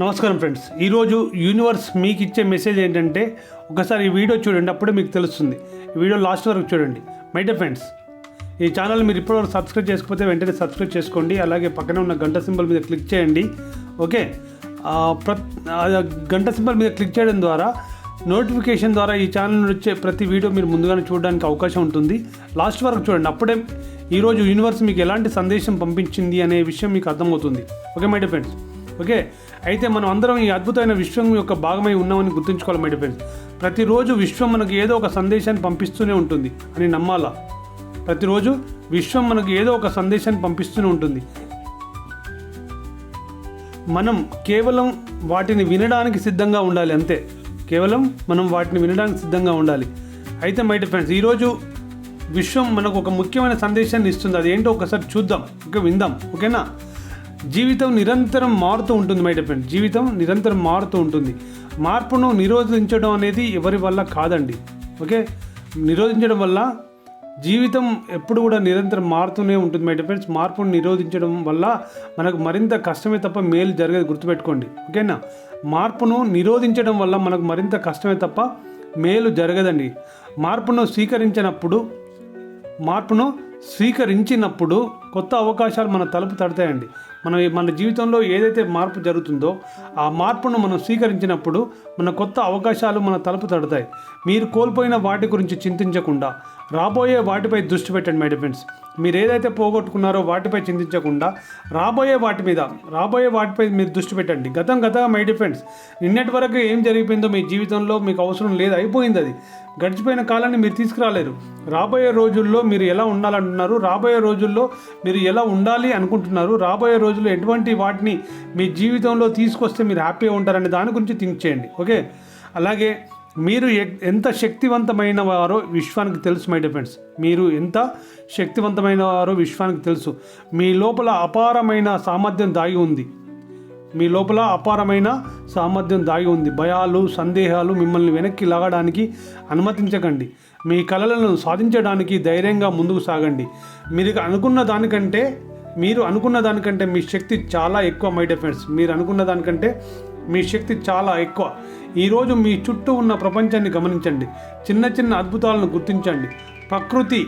నమస్కారం ఫ్రెండ్స్. ఈరోజు యూనివర్స్ మీకు ఇచ్చే మెసేజ్ ఏంటంటే ఒకసారి ఈ వీడియో చూడండి అప్పుడే మీకు తెలుస్తుంది. ఈ వీడియో లాస్ట్ వరకు చూడండి. మై డియర్ ఫ్రెండ్స్ ఈ ఛానల్ మీరు ఇప్పటివరకు సబ్స్క్రైబ్ చేసుకపోతే వెంటనే సబ్స్క్రైబ్ చేసుకోండి అలాగే పక్కనే ఉన్న గంట సింబల్ మీద క్లిక్ చేయండి. ఓకే? ప్ర- గంట సింబల్ మీద క్లిక్ చేయడం ద్వారా నోటిఫికేషన్ ద్వారా ఈ ఛానల్ నుండి వచ్చే ప్రతి వీడియో మీరు ముందుగానే చూడడానికి అవకాశం ఉంటుంది. లాస్ట్ వరకు చూడండి అప్పుడే ఈరోజు యూనివర్స్ మీకు ఎలాంటి సందేశం పంపించింది అనే విషయం మీకు అర్థమవుతుంది. Okay my dear friends okay? అయితే మనం అందరం ఈ అద్భుతమైన విశ్వం యొక్క భాగమై ఉన్నామని గుర్తుంచుకోవాలి మై డియర్ ఫ్రెండ్స్ ప్రతిరోజు విశ్వం మనకు ఏదో ఒక సందేశాన్ని పంపిస్తూనే ఉంటుంది అని నమ్మాలా? ప్రతిరోజు విశ్వం మనకు ఏదో ఒక సందేశాన్ని పంపిస్తూనే ఉంటుంది. మనం కేవలం వాటిని వినడానికి సిద్ధంగా ఉండాలి అంతే. కేవలం మనం వాటిని వినడానికి సిద్ధంగా ఉండాలి. అయితే మై డియర్ ఫ్రెండ్స్ ఈరోజు విశ్వం మనకు ఒక ముఖ్యమైన సందేశాన్ని ఇస్తుంది. అది ఏంటో ఒకసారి చూద్దాం. ఓకే విందాం. ఓకేనా? జీవితం నిరంతరం మారుతూ ఉంటుంది మై డిపెండ్ జీవితం నిరంతరం మారుతూ ఉంటుంది. మార్పును నిరోధించడం అనేది ఎవరి వల్ల కాదండి. ఓకే నిరోధించడం వల్ల జీవితం ఎప్పుడు కూడా నిరంతరం మారుతూనే ఉంటుంది మై డిఫెండ్స్ మార్పును నిరోధించడం వల్ల మనకు మరింత కష్టమే తప్ప మేలు జరగదు గుర్తుపెట్టుకోండి. ఓకేనా మార్పును నిరోధించడం వల్ల మనకు మరింత కష్టమే తప్ప మేలు జరగదండి. మార్పును స్వీకరించినప్పుడు మార్పును స్వీకరించినప్పుడు కొత్త అవకాశాలు మన తలుపు తడతాయండి. మన మన జీవితంలో ఏదైతే మార్పు జరుగుతుందో ఆ మార్పును మనం స్వీకరించినప్పుడు మన కొత్త అవకాశాలు మన తలుపు తడతాయి. మీరు కోల్పోయిన వాటి గురించి చింతించకుండా రాబోయే వాటిపై దృష్టి పెట్టండి మై ఫ్రెండ్స్ మీరు ఏదైతే పోగొట్టుకున్నారో వాటిపై చింతించకుండా రాబోయే వాటి మీద రాబోయే వాటిపై మీరు దృష్టి పెట్టండి. గతం గత మై ఫ్రెండ్స్ నిన్నటి వరకు ఏం జరిగిపోయిందో మీ జీవితంలో మీకు అవసరం లేదు అయిపోయింది అది. గడిచిపోయిన కాలాన్ని మీరు తీసుకురాలేరు. రాబోయే రోజుల్లో మీరు ఎలా ఉండాలంటున్నారు? రాబోయే రోజుల్లో మీరు ఎలా ఉండాలి అనుకుంటున్నారు? రాబోయే రోజుల్లో ఎటువంటి వాటిని మీ జీవితంలో తీసుకొస్తే మీరు హ్యాపీగా ఉంటారనే దాని గురించి థింక్ చేయండి. ఓకే? అలాగే మీరు ఎ- ఎంత శక్తివంతమైన వారో విశ్వానికి తెలుసు మై డిఫెండ్స్ మీరు ఎంత శక్తివంతమైన వారో విశ్వానికి తెలుసు. మీ లోపల అపారమైన సామర్థ్యం దాగి ఉంది. మీ లోపల అపారమైన సామర్థ్యం దాగి ఉంది. భయాలు సందేహాలు మిమ్మల్ని వెనక్కి లాగడానికి అనుమతించకండి. మీ కలలను సాధించడానికి ధైర్యంగా ముందుకు సాగండి. మీరు అనుకున్న దానికంటే మీరు అనుకున్న దానికంటే మీ శక్తి చాలా ఎక్కువ మై డిఫెండ్స్ మీరు అనుకున్న దానికంటే మీ శక్తి చాలా ఎక్కువ. ఈరోజు మీ చుట్టూ ఉన్న ప్రపంచాన్ని గమనించండి. చిన్న చిన్న అద్భుతాలను గుర్తించండి. ప్రకృతి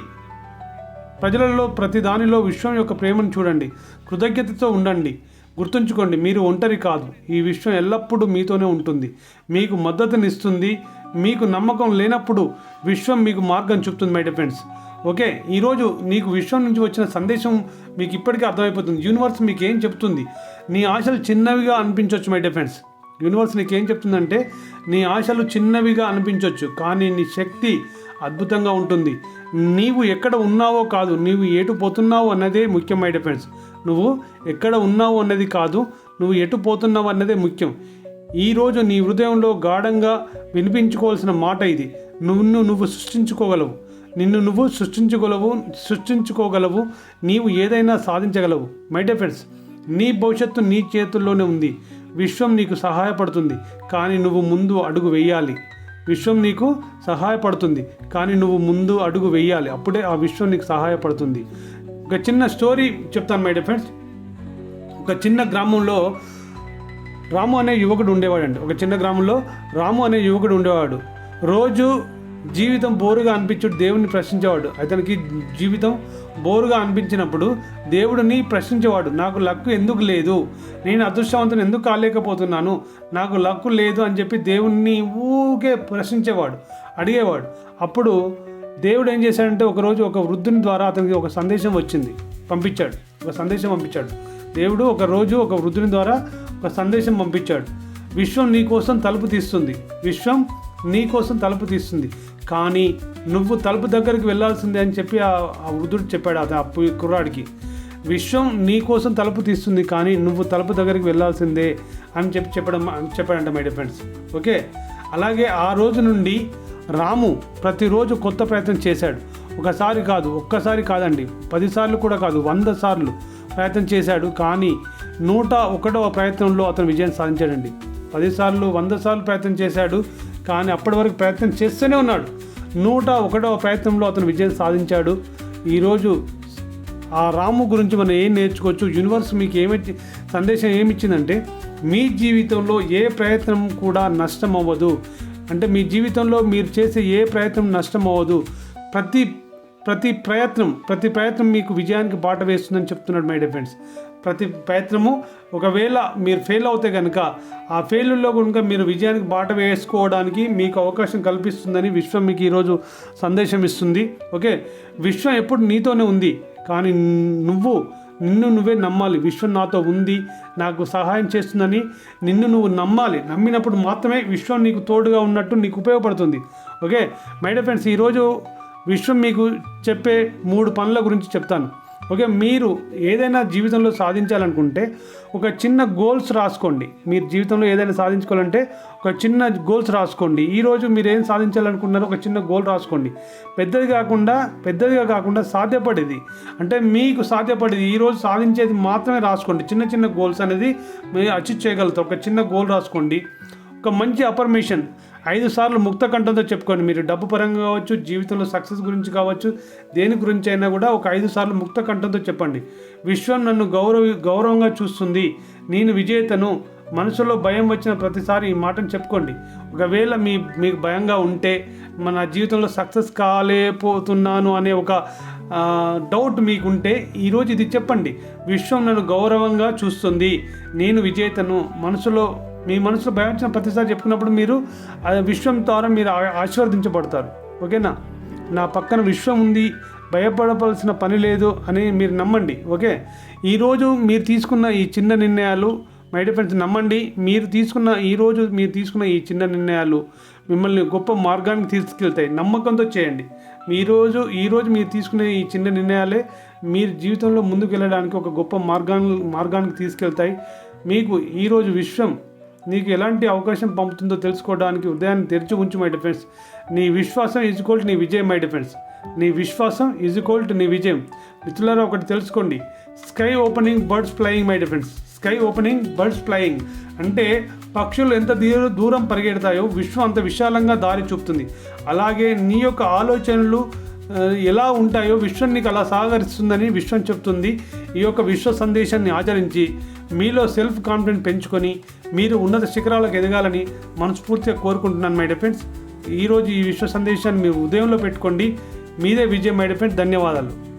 ప్రజలలో ప్రతి దానిలో విశ్వం యొక్క ప్రేమను చూడండి. కృతజ్ఞతతో ఉండండి. గుర్తుంచుకోండి మీరు ఒంటరి కాదు. ఈ విశ్వం ఎల్లప్పుడూ మీతోనే ఉంటుంది. మీకు మద్దతునిస్తుంది. మీకు నమ్మకం లేనప్పుడు విశ్వం మీకు మార్గం చూపుతుంది మై ఫ్రెండ్స్ ఓకే ఈరోజు నీకు విశ్వం నుంచి వచ్చిన సందేశం మీకు ఇప్పటికీ అర్థమైపోతుంది. యూనివర్స్ మీకు ఏం చెప్తుంది? నీ ఆశలు చిన్నవిగా అనిపించవచ్చు మై ఫ్రెండ్స్ యూనివర్స్ నీకు ఏం చెప్తుందంటే నీ ఆశలు చిన్నవిగా అనిపించవచ్చు కానీ నీ శక్తి అద్భుతంగా ఉంటుంది. నీవు ఎక్కడ ఉన్నావో కాదు నీవు ఎటు పోతున్నావు అన్నదే ముఖ్యం ఫ్రెండ్స్ నువ్వు ఎక్కడ ఉన్నావు అన్నది కాదు నువ్వు ఎటు పోతున్నావు అన్నదే ముఖ్యం. ఈరోజు నీ హృదయంలో గాఢంగా వినిపించుకోవాల్సిన మాట ఇది. నువ్వు నువ్వు సృష్టించుకోగలవు. నిన్ను నువ్వు సృష్టించుకోగలవు సృష్టించుకోగలవు నీవు ఏదైనా సాధించగలవు. మై డియర్ ఫ్రెండ్స్ నీ భవిష్యత్తు నీ చేతుల్లోనే ఉంది. విశ్వం నీకు సహాయపడుతుంది. కానీ నువ్వు ముందు అడుగు వేయాలి. విశ్వం నీకు సహాయపడుతుంది. కానీ నువ్వు ముందు అడుగు వేయాలి. అప్పుడే ఆ విశ్వం నీకు సహాయపడుతుంది. ఒక చిన్న స్టోరీ చెప్తాను మై డియర్ ఫ్రెండ్స్. ఒక చిన్న గ్రామంలో రాము అనే యువకుడు ఉండేవాడండి. ఒక చిన్న గ్రామంలో రాము అనే యువకుడు ఉండేవాడు. రోజు జీవితం బోరుగా అనిపించుడు దేవుడిని ప్రశ్నించేవాడు. అతనికి జీవితం బోరుగా అనిపించినప్పుడు దేవుడిని ప్రశ్నించేవాడు. నాకు లక్కు ఎందుకు లేదు? నేను అదృష్టవంతుని ఎందుకు కాలేకపోతున్నాను? నాకు లక్కు లేదు అని చెప్పి దేవుణ్ణి ఊకే ప్రశ్నించేవాడు అడిగేవాడు. అప్పుడు దేవుడు ఏం చేశాడంటే ఒకరోజు ఒక వృద్ధుని ద్వారా అతనికి ఒక సందేశం వచ్చింది. పంపించాడు. ఒక సందేశం పంపించాడు. దేవుడు ఒక రోజు ఒక వృద్ధుని ద్వారా ఒక సందేశం పంపించాడు. విశ్వం నీ కోసం తలుపు తీస్తుంది. విశ్వం నీ కోసం తలుపు తీస్తుంది. కానీ నువ్వు తలుపు దగ్గరికి వెళ్ళాల్సిందే అని చెప్పి ఆ వృద్ధుడు చెప్పాడు అది ఆ కుర్రాడికి. విశ్వం నీ కోసం తలుపు తీస్తుంది కానీ నువ్వు తలుపు దగ్గరికి వెళ్ళాల్సిందే అని చెప్పి చెప్పడం చెప్పాడంట మై ఫ్రెండ్స్ ఓకే? అలాగే ఆ రోజు నుండి రాము ప్రతిరోజు కొత్త ప్రయత్నం చేశాడు. ఒకసారి కాదు ఒక్కసారి కాదండి. పదిసార్లు కూడా కాదు వంద సార్లు ప్రయత్నం చేశాడు. కానీ నూట ఒకటవ ప్రయత్నంలో అతను విజయం సాధించాడండి. పదిసార్లు వంద సార్లు ప్రయత్నం చేశాడు. కానీ అప్పటి వరకు ప్రయత్నం చేస్తూనే ఉన్నాడు. నూట ఒకటవ ప్రయత్నంలో అతను విజయం సాధించాడు. ఈరోజు ఆ రాము గురించి మనం ఏం నేర్చుకోవచ్చు? యూనివర్స్ మీకు ఏమి సందేశం ఏమిచ్చిందంటే మీ జీవితంలో ఏ ప్రయత్నం కూడా నష్టం అవ్వదు. అంటే మీ జీవితంలో మీరు చేసే ఏ ప్రయత్నం నష్టం అవ్వదు. ప్రతి ప్రతి ప్రయత్నం ప్రతి ప్రయత్నం మీకు విజయానికి బాట వేస్తుందని చెప్తున్నాడు మై డిఫెండ్స్ ప్రతి ప్రయత్నము ఒకవేళ మీరు ఫెయిల్ అవుతే కనుక ఆ ఫెయిల్లో కనుక మీరు విజయానికి బాట వేసుకోవడానికి మీకు అవకాశం కల్పిస్తుందని విశ్వం మీకు ఈరోజు సందేశం ఇస్తుంది. ఓకే? విశ్వం ఎప్పుడు నీతోనే ఉంది. కానీ నువ్వు నిన్ను నువ్వే నమ్మాలి. విశ్వం నాతో ఉంది నాకు సహాయం చేస్తుందని నిన్ను నువ్వు నమ్మాలి. నమ్మినప్పుడు మాత్రమే విశ్వం నీకు తోడుగా ఉన్నట్టు నీకు ఉపయోగపడుతుంది. ఓకే? మై డియర్ ఫ్రెండ్స్ ఈరోజు విశ్వం మీకు చెప్పే మూడు పనుల గురించి చెప్తాను. ఓకే మీరు ఏదైనా జీవితంలో సాధించాలనుకుంటే ఒక చిన్న గోల్స్ రాసుకోండి. మీరు జీవితంలో ఏదైనా సాధించుకోవాలంటే ఒక చిన్న గోల్స్ రాసుకోండి. ఈరోజు మీరు ఏం సాధించాలనుకున్నారో ఒక చిన్న గోల్ రాసుకోండి. పెద్దది కాకుండా పెద్దదిగా కాకుండా సాధ్యపడేది. అంటే మీకు సాధ్యపడేది. ఈరోజు సాధించేది మాత్రమే రాసుకోండి. చిన్న చిన్న గోల్స్ అనేది మీరు అచీవ్ చేయగలుగుతారు. ఒక చిన్న గోల్ రాసుకోండి. ఒక మంచి అఫర్మేషన్ ఐదు సార్లు ముక్త కంఠంతో చెప్పుకోండి. మీరు డబ్బు పరంగా కావచ్చు జీవితంలో సక్సెస్ గురించి కావచ్చు దేని గురించి అయినా కూడా ఒక ఐదు సార్లు ముక్త కంఠంతో చెప్పండి. విశ్వం నన్ను గౌరవ గౌరవంగా చూస్తుంది. నేను విజేతను. మనసులో భయం వచ్చిన ప్రతిసారి ఈ మాటను చెప్పుకోండి. ఒకవేళ మీ మీకు భయంగా ఉంటే మన జీవితంలో సక్సెస్ కాలేకపోతున్నాను అనే ఒక డౌట్ మీకుంటే ఈరోజు ఇది చెప్పండి. విశ్వం నన్ను గౌరవంగా చూస్తుంది. నేను విజేతను. మనసులో మీ మనసులో భయం ప్రతిసారి చెప్పుకున్నప్పుడు మీరు ఆ విశ్వం ద్వారా మీరు ఆ- ఆశీర్వదించబడతారు. ఓకేనా? నా పక్కన విశ్వం ఉంది భయపడవలసిన పని లేదు అని మీరు నమ్మండి. ఓకే? ఈరోజు మీరు తీసుకున్న ఈ చిన్న నిర్ణయాలు మై డిఫెన్స్ నమ్మండి. మీరు తీసుకున్న ఈరోజు మీరు తీసుకున్న ఈ చిన్న నిర్ణయాలు మిమ్మల్ని గొప్ప మార్గానికి తీసుకెళ్తాయి. నమ్మకంతో చేయండి. ఈరోజు ఈరోజు మీరు తీసుకునే ఈ చిన్న నిర్ణయాలే మీరు జీవితంలో ముందుకు వెళ్ళడానికి ఒక గొప్ప మార్గాన్ని మార్గానికి తీసుకెళ్తాయి. మీకు ఈరోజు విశ్వం నీకు ఎలాంటి అవకాశం పంపుతుందో తెలుసుకోవడానికి ఉదయాన్ని తెరిచి ఉంచు మై డిఫెన్స్ నీ విశ్వాసం ఈజ్ ఈక్వల్ నీ విజయం మై డిఫెన్స్ నీ విశ్వాసం ఈజ్ ఈక్వల్ టు నీ విజయం. మిత్రులారా ఒకటి తెలుసుకోండి. Sky opening birds flying my defence sky opening birds flying అంటే పక్షులు ఎంత దూర దూరం పరిగెడతాయో విశ్వం అంత విశాలంగా దారి చూపుతుంది. అలాగే నీ యొక్క ఆలోచనలు ఎలా ఉంటాయో విశ్వం నీకు అలా సహకరిస్తుందని విశ్వం చెప్తుంది. ఈ యొక్క విశ్వ సందేశాన్ని ఆచరించి మీలో సెల్ఫ్ కాన్ఫిడెన్స్ పెంచుకొని మీరు ఉన్నత శిఖరాలకు ఎదగాలని మనస్ఫూర్తిగా కోరుకుంటున్నాను మై డిఫెండ్స్ ఈరోజు ఈ విశ్వ సందేశాన్ని మీ ఉదయంలో పెట్టుకోండి. మీదే విజయం మై డిఫెండ్స్ ధన్యవాదాలు.